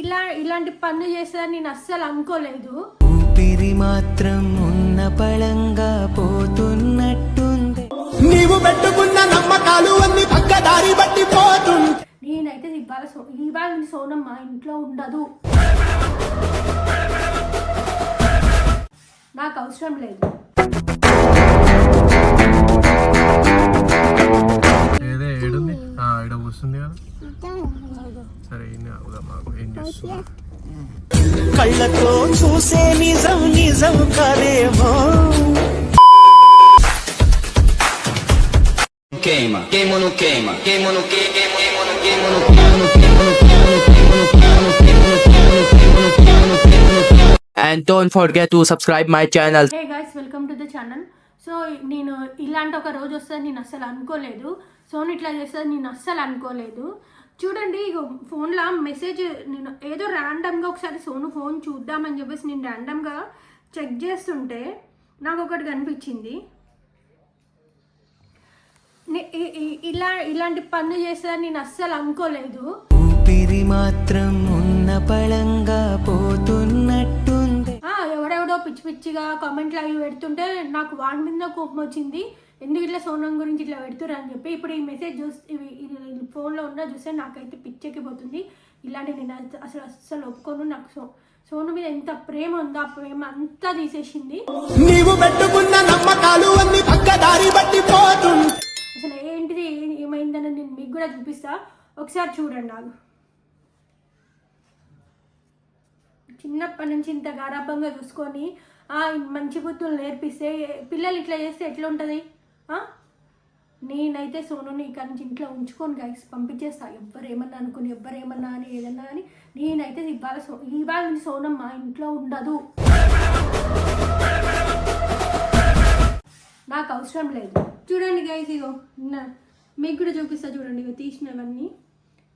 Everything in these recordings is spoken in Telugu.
ఇలా ఇలాంటి పనులు చేస్తారని నేను అస్సలు అనుకోలేదు. ఊపిరి మాత్రం ఉన్న పళంగా పోతున్నట్టుంది. నీవు పెట్టుకున్న నమ్మకాలు అన్ని పక్కదారి బట్టి పోతుంది. నేనైతే ఇవాళ సో ఇవాళ నుంచి సోనం మా ఇంట్లో ఉండదు. నాకు అవసరం లేదు. వస్తుంది కదా సరే ఏం అవుదాం మాకు ఏం చేస్తున్నా కళ్ళతో చూసే నిజం నిజం కరేమో queima, queima no queima, queima no queima, queima no queima, no queima no queima, no queima no queima, no queima no queima, no queima no queima, no queima no queima, no queima. And don't forget to subscribe my channel. Hey guys, welcome to the channel. So నేను ఇలాంటి ఒక రోజు వస్తుంది నేను అస్సలు అనుకోలేదు. సోన్ ఇట్లా చేస్తుంది నేను అస్సలు అనుకోలేదు. చూడండి ఇక ఫోన్లో మెసేజ్ నేను ఏదో ర్యాండమ్గా ఒకసారి సోను ఫోన్ చూద్దామని చెప్పేసి నేను ర్యాండమ్గా చెక్ చేస్తుంటే నాకు ఒకటి కనిపించింది ఇలా ఇలాంటి పనులు చేస్తుందని నేను అస్సలు అనుకోలేదు. ఊపిరి మాత్రం ఉన్న పళంగా పోతున్నట్టు పిచ్చి పిచ్చిగా కామెంట్లు అవి పెడుతుంటే నాకు వాడి మీద కోపం వచ్చింది. ఎందుకు ఇట్లా సోనం గురించి ఇట్లా పెడుతురు అని చెప్పి ఇప్పుడు ఈ మెసేజ్ చూస్తే ఫోన్లో ఉన్న చూస్తే నాకైతే పిచ్చెక్కిపోతుంది. ఇలాంటి నేను అస- అసలు అస్సలు ఒప్పుకోను నాకు సో సోను మీద ఎంత ప్రేమ ఉందో ఆ ప్రేమ అంతా తీసేసింది. నీవు పెట్టుకున్న నమ్మకాలు అన్ని పక్కదారి అసలు ఏంటిది? ఏమైందని నేను మీకు కూడా చూపిస్తా. ఒకసారి చూడండి నాకు చిన్నప్పటి నుంచి ఇంత గారాభంగా చూసుకొని ఆ, మంచి బుద్ధులు నేర్పిస్తే పిల్లలు ఇట్లా చేస్తే ఎట్లా ఉంటుంది నేనైతే సోనుని ఇక్కడ నుంచి ఇంట్లో ఉంచుకొని గైస్ పంపించేస్తా. ఎవ్వరు ఏమన్నా అనుకుని ఎవ్వరు ఏమన్నా అని ఏదన్నా అని. నేనైతే ఇవాళ సో ఇవాళ నుంచి సోనం మా ఇంట్లో ఉండదు. నాకు అవసరం లేదు. చూడండి గైస్ ఇగో మీకు కూడా చూపిస్తా చూడండి ఇగో తీసినవన్నీ.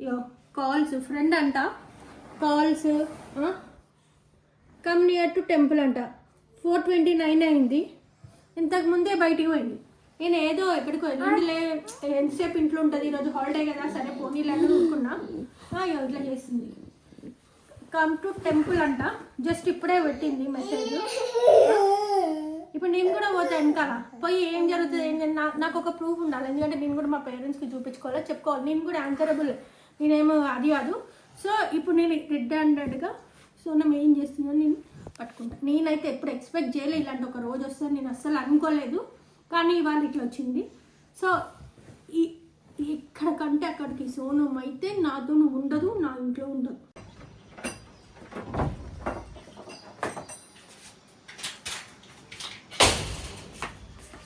ఇగో కాల్స్ ఫ్రెండ్ అంట. Calls come near to temple అంట. ఫోర్ ట్వంటీ నైన్ అయింది. ఇంతకు ముందే బయటికి పోయింది. నేను ఏదో ఎక్కడికి వెళ్ళి ఎంతసేపు ఇంట్లో ఉంటుంది ఈరోజు హాలిడే కదా సరే పోనీ లేకుండా ఊరుకున్నా ఇట్లా చేసింది. కమ్ టు టెంపుల్ అంట. జస్ట్ ఇప్పుడే పెట్టింది మెసేజ్. ఇప్పుడు నేను కూడా పోతా వెనకాల. పోయి ఏం జరుగుతుంది ఏం నా- నాకు ఒక ప్రూఫ్ ఉండాలి. ఎందుకంటే నేను కూడా మా పేరెంట్స్కి చూపించుకోవాలి చెప్పుకోవాలి. నేను కూడా ఆన్సరబుల్ నేనేమో అది కాదు. సో ఇప్పుడు నేను రిడ్ హ్యాండెడ్గా సో నేను ఏం చేస్తుందో నేను పట్టుకుంటాను నేనైతే ఎప్పుడు ఎక్స్పెక్ట్ చేయలేదు ఇలాంటి ఒక రోజు వస్తుంది నేను అస్సలు అనుకోలేదు. కానీ ఇవాళ ఇట్లా వచ్చింది. సో ఈ ఇక్కడ కంటే అక్కడికి సోనం అయితే నాతో ఉండదు నా ఇంట్లో ఉండదు.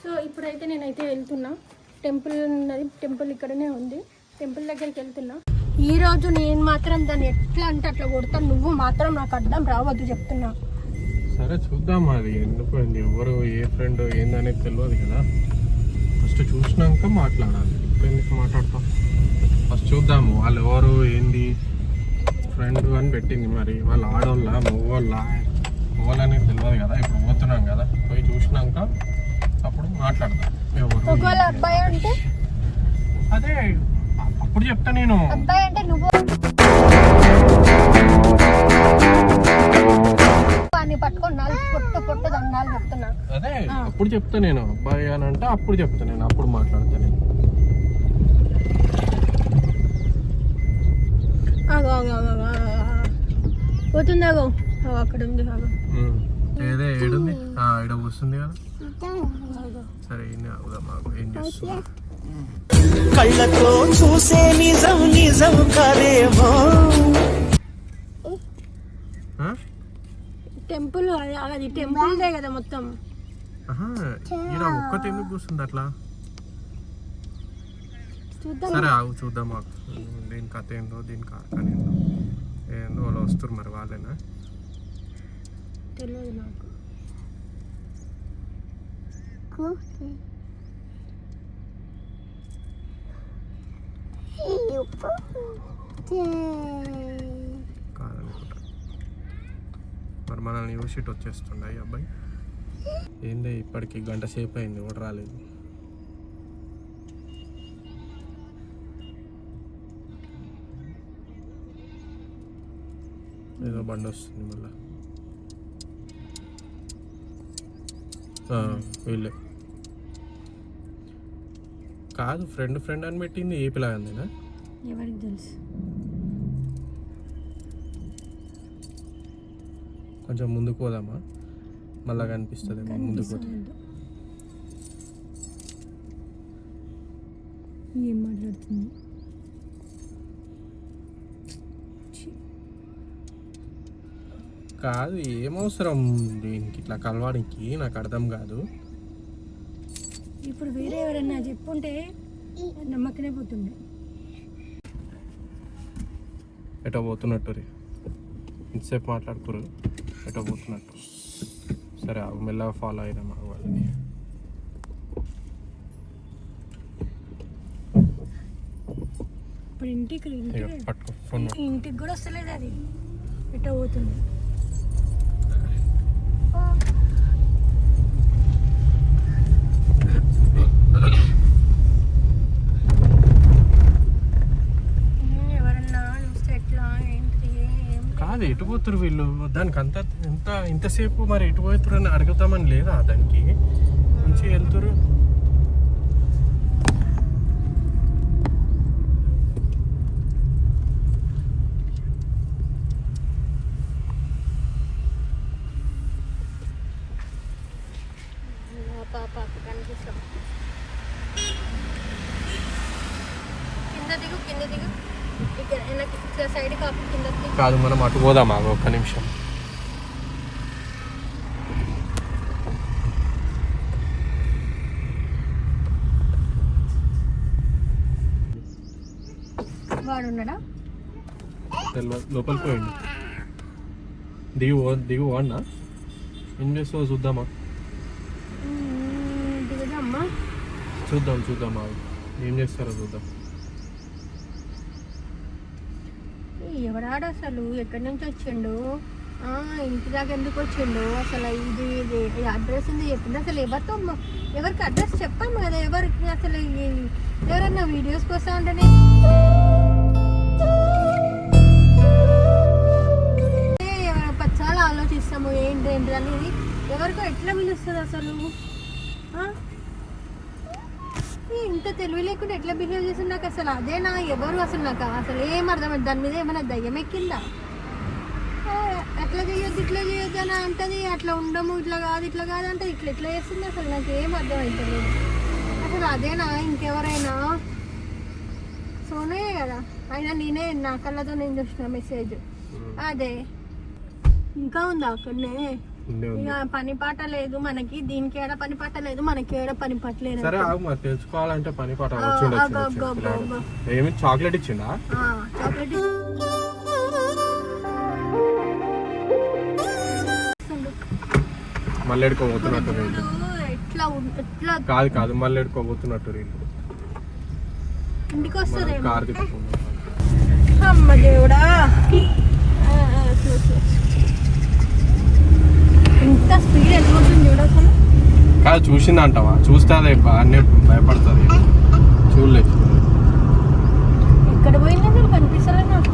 సో ఇప్పుడైతే నేనైతే వెళ్తున్నా. టెంపుల్ ఉన్నది టెంపుల్ ఇక్కడనే ఉంది. టెంపుల్ దగ్గరికి వెళ్తున్నా. ఈ రోజు నేను మాత్రం దాన్ని ఎట్లా అంటే అట్లా కొడతాను నువ్వు మాత్రం నాకు అడ్డం రావద్దు చెప్తున్నా. సరే చూద్దాం అది ఎందుకు ఎవరు ఏ ఫ్రెండ్ ఏందనేది తెలియదు కదా. ఫస్ట్ చూసినాక మాట్లాడాలి. ఇప్పుడు ఎందుకు మాట్లాడతాం? ఫస్ట్ చూద్దాము వాళ్ళు ఎవరు ఏంది ఫ్రెండ్ అని పెట్టింది మరి. వాళ్ళు ఆడోళ్ళ మగవాళ్ళ మగవాళ్ళనేది తెలియదు కదా ఇప్పుడు పోతున్నాం కదా. పోయి చూసినాక అప్పుడు మాట్లాడదాం. ఎవరు అబ్బాయి అంటే? అదే అప్పుడు చెప్తా నేను. అబ్బాయి అంటే నువ్వు అదే అప్పుడు చెప్తా నేను. అబ్బాయి అని అంటే అప్పుడు చెప్తా నేను. అప్పుడు మాట్లాడతా నేను. పోతుంది ఆగో. అక్కడ ఉంది ఆగో. ఏదే ఏడుంది? ఈడ కూర్చుంది కదా. సరే మాకు ఏం చేస్తున్నా కళ్ళతో చూసే నిజం నిజం కదేమో? టెంపుల్ అది అది టెంపుల్దే కదా మొత్తం. ఈడ ఒక్కటి ఎందుకు కూర్చుంది అట్లా? చూద్దాం. సరే ఆగు చూద్దాం మాకు దీని కథ ఏందో దీని కార్ఖాన ఏందో. ఏందో వాళ్ళు వస్తారు మరి వాళ్ళేనా? తెలియదు నాకు. కాదనుకుంటా మరి మనల్ని యూషీట్ వచ్చేస్తుండే ఈ అబ్బాయి. ఏంది ఇప్పటికి గంట సేపు అయింది కూడా రాలేదు. ఏదో బండి వస్తుంది మళ్ళా. వీళ్ళే. కాదు ఫ్రెండ్ ఫ్రెండ్ అని పెట్టింది ఏ పిల్లగాందేనా ఎవరికి తెలుసు? కొంచెం ముందుకు పోదామా? మళ్ళా కనిపిస్తుంది ముందుకు పోతే. ఏం మాట్లాడుతుంది? కాదు ఏమవసరం దీనికి? ఇట్లా కలవానికి నాకు అర్థం కాదు. ఇప్పుడు వేరే ఎవరన్నా చెప్పుంటే నమ్మకనే పోతుండే. ఎటో పోతున్నట్టు రే ఇంతసేపు మాట్లాడుకోరు ఎటో పోతున్నట్టు. సరే మెల్లగా ఫాలో అయినా మా వాళ్ళని. ఇప్పుడు ఇంటికి ఇంటికి. కూడా వస్తలేదు అది. ఎట్ట పోతుంది ఎవరన్నా చూస్తే ఎట్లా ఏంటి ఏం కాదు ఎటు పోతురు వీళ్ళు? దానికి అంత ఎంత ఇంతసేపు మరి ఎటు పోతురు అని అడుగుతామని లేదా దానికి? మంచిగా వెళ్తురు పాప కనిపిస్తాం కింద దిగు కింద దిగు ఇక్కడ వెనక్కి ఇట్లా సైడ్ కాపు కింద మనం అటు పోదామా? ఒక్క నిమిషం. లోపలికి పోయింది దిగు దిగు అన్న ఏం చేస్తావో చూద్దామా? చూద్దాం చూద్దాం ఆగు. ఏం చేస్తారో చూద్దాం ఈ ఎవరాడు అసలు? ఎక్కడి నుంచి వచ్చిండు? ఇంటి దాకా ఎందుకు వచ్చిండు? అసలు ఇది ఇది అడ్రస్ ఉంది చెప్పింది అసలు ఎవరితో ఎవరికి అడ్రస్ చెప్పాము కదా? ఎవరికి అసలు ఎవరన్నా వీడియోస్ కోసం అంటేనే? చాలా ఆలోచిస్తాము ఏంటి ఏంటి అనేది ఎవరికో ఎట్లా పిలుస్తుంది అసలు? ఇంత తెలివి లేకుండా ఎట్లా బిహేవ్ చేసి నాకు అసలు అదేనా ఎవరు అసలు నాకు అసలు ఏం అర్థమైంది? దాని మీద ఏమైనా దయ్యం ఎక్కిందా? ఆ, అట్లా చేయొద్దు ఇట్లా చేయొద్దు అని అంటది. అట్లా ఉండము ఇట్లా కాదు ఇట్లా కాదు అంటే ఇట్లా ఇట్లా చేస్తుంది. అసలు నాకు ఏం అర్థం అవుతలేదు అసలు అదేనా? ఇంకెవరైనా? సోనే కదా? అయినా నేనే నా కళ్ళతో నేను చూసిన మెసేజ్ అదే. ఇంకా ఉందా అక్కడనే? ఇక పని పాట లేదు మనకి దీనికి ఏడ పని పాట లేదు మనకి ఏడ పని పాట లేదు సరే ఆగు మరి తెలుసుకోవాలంటే పని పాట. ఏమి చాక్లెట్ ఇచ్చిండా? ఆ, చాక్లెట్ మళ్ళీ ఎడుకోబోతున్నట్టు ఎట్లా కాదు కాదు మళ్ళీ ఎడుకోబోతున్నట్టు వీళ్ళు ఇంటికి కార్ తిప్పుకుందాం. అమ్మ దేవుడా. ఇంత స్పీడ్ వెళ్ళిపోతుంది చూడు అసలు? కాదు చూసిందంటావా చూస్తే అదే అన్నీ భయపడుతుంది చూడలేదు. ఎక్కడ పోయిందో మీరు నాకు.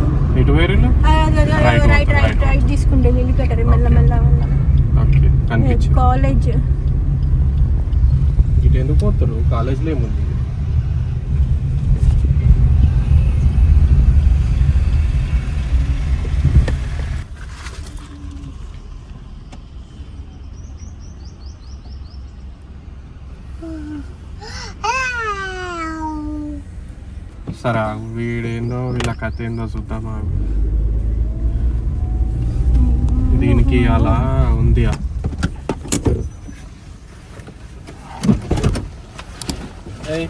Right, right right. రైట్ తీసుకుంటే నిలికటరు మెల్ల మెల్ల మెల్ల. కాలేజ్ ఇటు ఎందుకు పోతారు? కాలేజ్లో ఏముంది? సరే వీడేందో వీళ్ళ కథ ఏందో చూద్దామా దీనికి అలా ఉంది ఏయ్,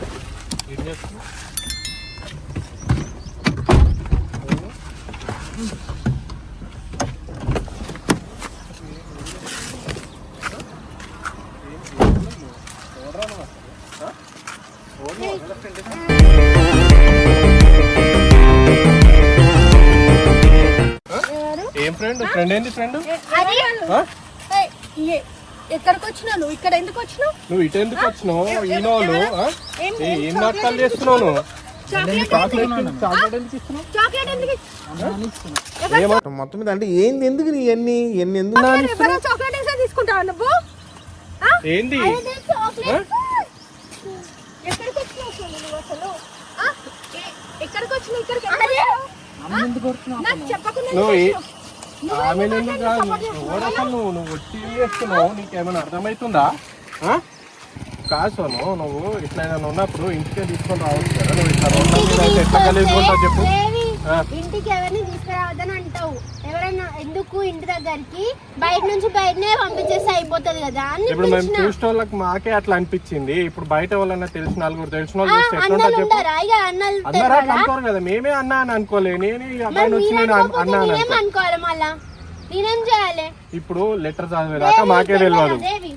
ఫ్రెండ్ ఏంటి ఫ్రెండ్ ఎక్కడికి వచ్చినావు నువ్వు? ఇక్కడ ఎందుకు వచ్చినావు? నువ్వు ఇటు ఎందుకు వచ్చినావు? ఈనోలు? ఏం- నాటకాలు చేస్తున్నావు మొత్తం మీద అంటే ఏంది ఎందుకు నీ ఎన్ని ఎన్ని ఎందుకు చాక్లెట్ తీసుకుంటావా నువ్వు? ఏంది? ఎక్కడికి వచ్చినావు ఇక్కడికి చెప్పకుండా ఆమె కాదు నువ్వు నువ్వు వచ్చి చేస్తున్నావు నీకేమైనా అర్థమవుతుందా? కాదు సోను నువ్వు ఇట్లా ఏదైనా ఉన్నప్పుడు ఇంటికే తీసుకొని రావచ్చు కదా. నువ్వు ఇట్లా ఎట్లా కలిసి చెప్పు. ఇంటికి ఎవరిని తీసుకురావద్దని అంటావు? ఎవరైనా ఎందుకు ఇంటి దగ్గరికి? బయట నుంచి బయటనే పంపించేస్తే అయిపోతుంది కదా. అని ఇప్పుడు మేము పిలిచిన. చూసిన వాళ్ళకి మాకే అట్లా అనిపించింది. ఇప్పుడు బయట వాళ్ళన్నా తెలిసిన నలుగురు తెలిసిన ఆ, వాళ్ళు చూస్తే ఎట్లుంటుంది అన్నలు చెప్పు. ఉంటారా ఇక అన్నలు అందరూ అట్లా తెలియదా? అనుకోరు కదా. మేమే అన్నా అని అనుకోలే. నేను ఈ మరి అబ్బాయిని వచ్చి మీరు నేను అనుకోకపోతే అన్నా అని నేనేం అనుకో అనుకోవాలి మళ్ళా? నేనేం చేయాలి? ఇప్పుడు లెటర్ చదివేదాకా దేవి, మాకే తెలియదా తెలియదు దేవి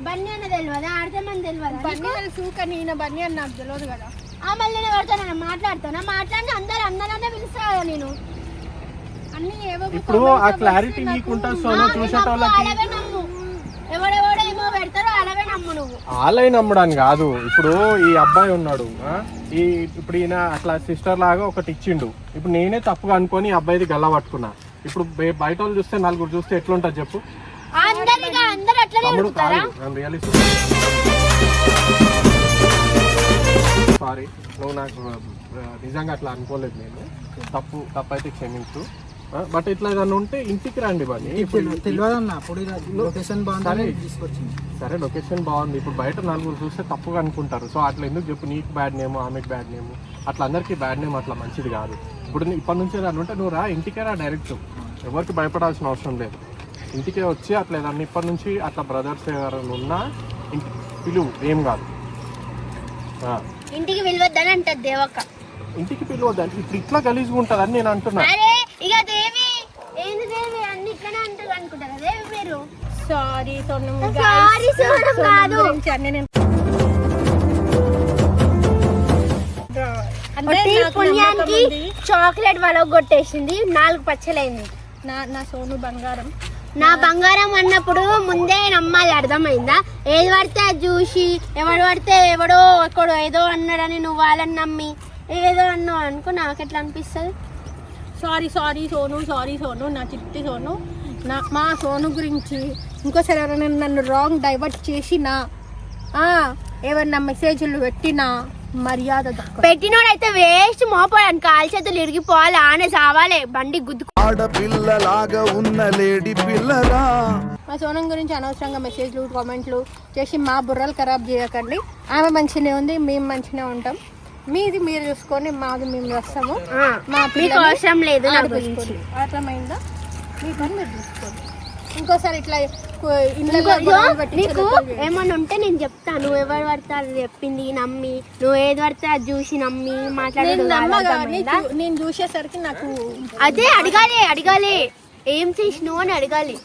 బన్నీ అన్న తెలియదా ఆడతామని తెలియదా బన్నీ తెలుసు కానీ ఈయన బన్నీ అని నాకు తెలియదు కదా. ఆ మళ్ళీ నేను మాట్లాడుతానా? మాట్లాడి అందరు అన్నలనే పిలుస్తా కదా నేను. ఇప్పుడు ఆ క్లారిటీ నీకుంటా సోను చూసేటోళ్ళకి ఆలయ నమ్మడానికి కాదు. ఇప్పుడు ఈ అబ్బాయి ఉన్నాడు? ఈ ఇప్పుడు ఈయన అట్లా సిస్టర్ లాగా ఒకటి ఇచ్చిండు. ఇప్పుడు నేనే తప్పుగా అనుకొని ఈ అబ్బాయిది గల్ల పట్టుకున్నా. ఇప్పుడు బయ- బయట వాళ్ళు చూస్తే నలుగురు చూస్తే ఎట్లుంటుంది చెప్పు? తమ్ముడు కాదు సారీ నువ్వు నాకు నిజంగా అట్లా అనుకోలేదు నేను. తప్పు తప్పు అయితే క్షమించు. బట్ ఇట్లా ఏదన్నా ఉంటే ఇంటికి రండి సరే. లొకేషన్ బాగుంది. ఇప్పుడు బయట నలుగురు చూస్తే తప్పుగా అనుకుంటారు. సో అట్లా ఎందుకు చెప్పు? నీకు బ్యాడ్ నేమ్ ఆమెకి బ్యాడ్ నేమ్ అట్లా అందరికీ బ్యాడ్ నేమ్ అట్లా మంచిది కాదు. ఇప్పుడు ఇప్పటి నుంచి ఏదన్నా ఉంటే నువ్వు రా ఇంటికే రా డైరెక్ట్ ఎవరికి భయపడాల్సిన అవసరం లేదు. ఇంటికే వచ్చి అట్లా ఏదన్నా ఇప్పటి నుంచి అట్లా బ్రదర్స్ ఎవరైనా ఉన్నా ఇంటి పిలువు. ఏం కాదు. ఆ, ఇంటికి వెళ్ళొద్దని అంటది దేవక్క. ఇంటికి పిలవద్దు ఇప్పుడు ఇట్లా గలీజ్గా ఉంటుందని నేను అంటున్నా. అరే ఇక దేవి ఏంది దేవి? అంటారు అనుకుంటారా? దేవి మీరు సారీ సోనం సారీ సోనం కాదు. పుణ్యానికి. చాక్లెట్ వలగ కొట్టేసింది. నాలుగు పచ్చలైంది. నా నా సోను బంగారం. నా బంగారం అన్నప్పుడు ముందే నమ్మాలి అర్థమైందా? ఏది పడితే అది చూసి ఎవడు పడితే ఎవడో ఎక్కడో ఏదో అన్నాడని నువ్వు వాళ్ళని నమ్మి ఏదో అన్నావు అనుకో నాకు ఎట్లా అనిపిస్తుంది? Sorry sorry Sonu sorry Sonu నా చిట్టి సోను నా మా సోను గురించి. ఇంకోసారి ఎవరైనా నన్ను రాంగ్ డైవర్ట్ చేసినా ఆ, ఏమన్నా మెసేజ్లు పెట్టినా మర్యాద. పెట్టినోడైతే వేస్ట్ మోపోయాను కాలు చేతులు ఇరిగిపోవాలి ఆనే సావాలే బండి గుద్దు ఆడపిల్లలాగా ఉన్న లేడీ పిల్లరా? మా సోనం గురించి అనవసరంగా మెసేజ్లు కామెంట్లు చేసి మా బుర్రలు ఖరాబ్ చేయకండి. ఆమె మంచిగానే ఉంది మేము మంచిగానే ఉంటాం. మీది మీరు చూసుకొని మాది మేము వస్తాము మా మీకు అవసరం లేదు అర్థమైందా? మీ పని మీరు చూసుకోండి. ఇంకోసారి ఇట్లా నీకు. ఏమన్నా ఉంటే నేను చెప్తాను నువ్వు ఎవరు పడితే అది చెప్పింది నమ్మి. నువ్వు ఏది పడితే అది చూసి నమ్మి మాట్లాడేది నేను చూసేసరికి నాకు అదే అడగాలి అడగాలి. ఏం చేసినావు అని అడగాలి.